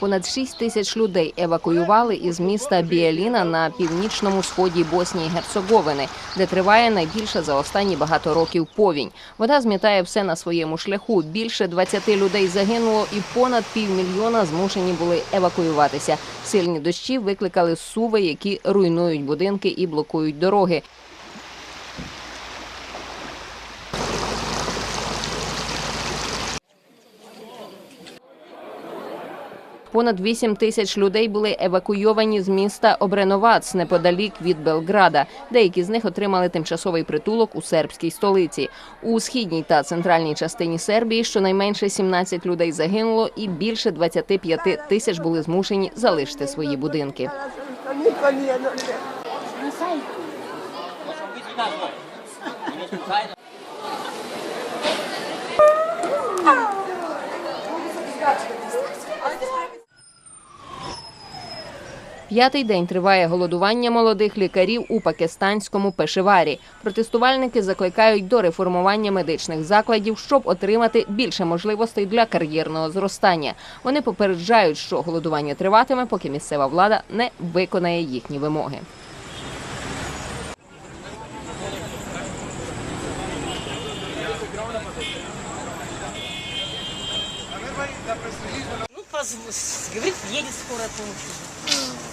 Понад 6 тисяч людей евакуювали із міста Біаліна на північному сході Боснії і Герцеговини, де триває найбільше за останні багато років повінь. Вода змітає все на своєму шляху. Більше 20 людей загинуло, і понад півмільйона змушені були евакуюватися. Сильні дощі викликали суви, які руйнують будинки і блокують дороги. Понад 8 тисяч людей були евакуйовані з міста Обреновац неподалік від Белграда. Деякі з них отримали тимчасовий притулок у сербській столиці. У східній та центральній частині Сербії щонайменше 17 людей загинуло, і більше 25 тисяч були змушені залишити свої будинки. Niko П'ятий день триває голодування молодих лікарів у пакистанському пешеварі. Протестувальники закликають до реформування медичних закладів, щоб отримати більше можливостей для кар'єрного зростання. Вони попереджають, що голодування триватиме, поки місцева влада не виконає їхні вимоги. Ну, говорит, едет скорая помощь.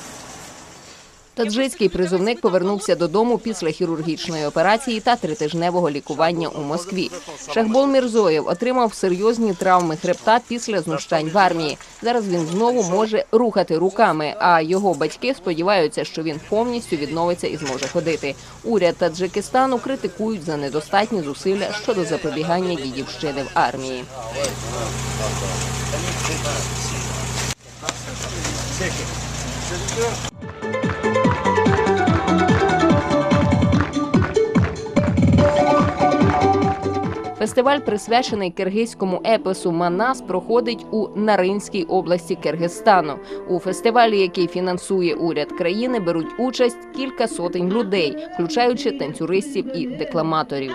Таджицький призовник повернувся додому після хірургічної операції та тритижневого лікування у Москві. Шахбол Мірзоєв отримав серйозні травми хребта після знущань в армії. Зараз він знову може рухати руками. А його батьки сподіваються, що він повністю відновиться і зможе ходити. Уряд Таджикистану критикують за недостатні зусилля щодо запобігання дідівщини в армії. Фестиваль, присвячений киргизькому епосу Манас, проходить у Наринській області Киргизстану. У фестивалі, який фінансує уряд країни, беруть участь кілька сотень людей, включаючи танцюристів і декламаторів.